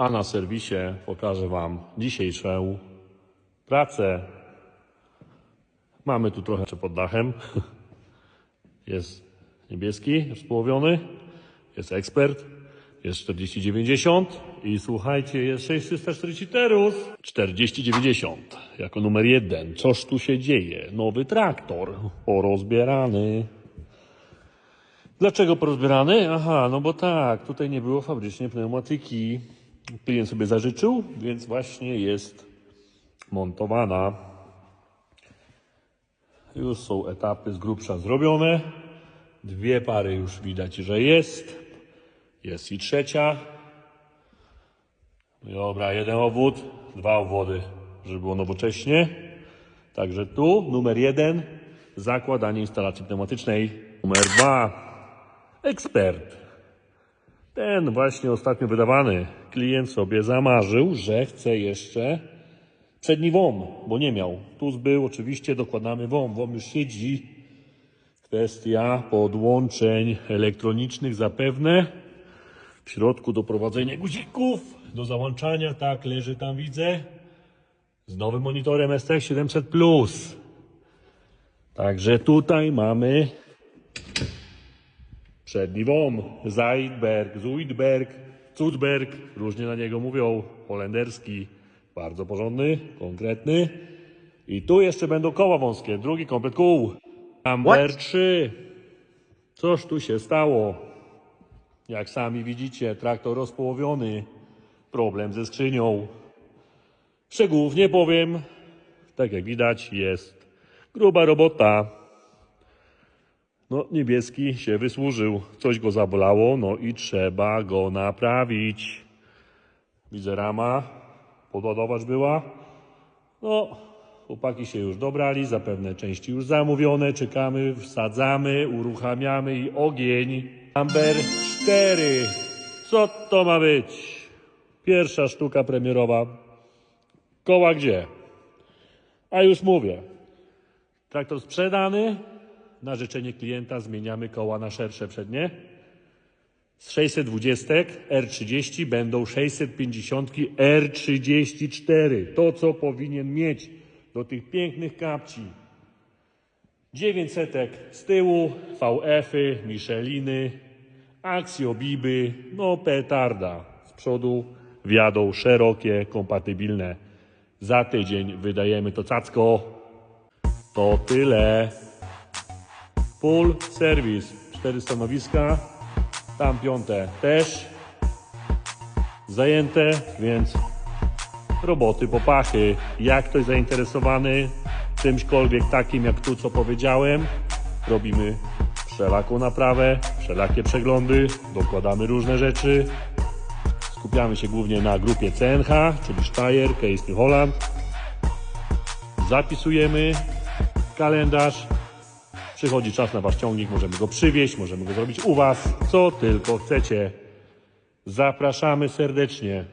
A na serwisie pokażę Wam dzisiejszą pracę. Mamy tu trochę jeszcze pod dachem. Jest niebieski, już połowiony. Jest ekspert. Jest 4090 i słuchajcie, jest 644 4090 jako numer jeden. Coż tu się dzieje? Nowy traktor porozbierany. Dlaczego porozbierany? Aha, no bo tak, tutaj nie było fabrycznie pneumatyki. Klient sobie zażyczył, więc właśnie jest montowana. Już są etapy z grubsza zrobione. Dwie pary już widać, że jest. Jest i trzecia. Dobra, jeden obwód, dwa obwody, żeby było nowocześnie. Także tu numer jeden, zakładanie instalacji pneumatycznej. Numer dwa, ekspert. Ten właśnie ostatnio wydawany. Klient sobie zamarzył, że chce jeszcze przedni WOM, bo nie miał. Tu był oczywiście, dokładamy WOM. WOM już siedzi. Kwestia podłączeń elektronicznych zapewne. W środku doprowadzenie guzików do załączania. Tak, leży tam, widzę. Z nowym monitorem STX 700 Plus. Także tutaj mamy przedni WOM, Zeidberg, Zuidberg, Cudberg, różnie na niego mówią, holenderski, bardzo porządny, konkretny. I tu jeszcze będą koła wąskie, drugi komplet kół. Amber 3. Coż tu się stało? Jak sami widzicie, traktor rozpołowiony, problem ze skrzynią. Szczegółów nie powiem, tak jak widać jest gruba robota. No, niebieski się wysłużył, coś go zabolało, no i trzeba go naprawić. Widzę rama, podładowacz była. No, chłopaki się już dobrali, zapewne części już zamówione, czekamy, wsadzamy, uruchamiamy i ogień. Amber 4. Co to ma być? Pierwsza sztuka premierowa. Koła gdzie? A już mówię. Traktor sprzedany. Na życzenie klienta zmieniamy koła na szersze przednie. Z 620 R30 będą 650 R34. To, co powinien mieć do tych pięknych kapci. 900 z tyłu, VF-y, Micheliny, Axiobiby, no petarda. Z przodu wjadą szerokie, kompatybilne. Za tydzień wydajemy to cacko. To tyle. Full service. Cztery stanowiska. Tam piąte też. Zajęte, więc roboty po pachy. Jak ktoś zainteresowany czymśkolwiek takim jak tu, co powiedziałem, robimy wszelaką naprawę, wszelakie przeglądy, dokładamy różne rzeczy. Skupiamy się głównie na grupie CNH, czyli Steyr, Case New Holland. Zapisujemy kalendarz. Przychodzi czas na wasz ciągnik, możemy go przywieźć, możemy go zrobić u was, co tylko chcecie. Zapraszamy serdecznie.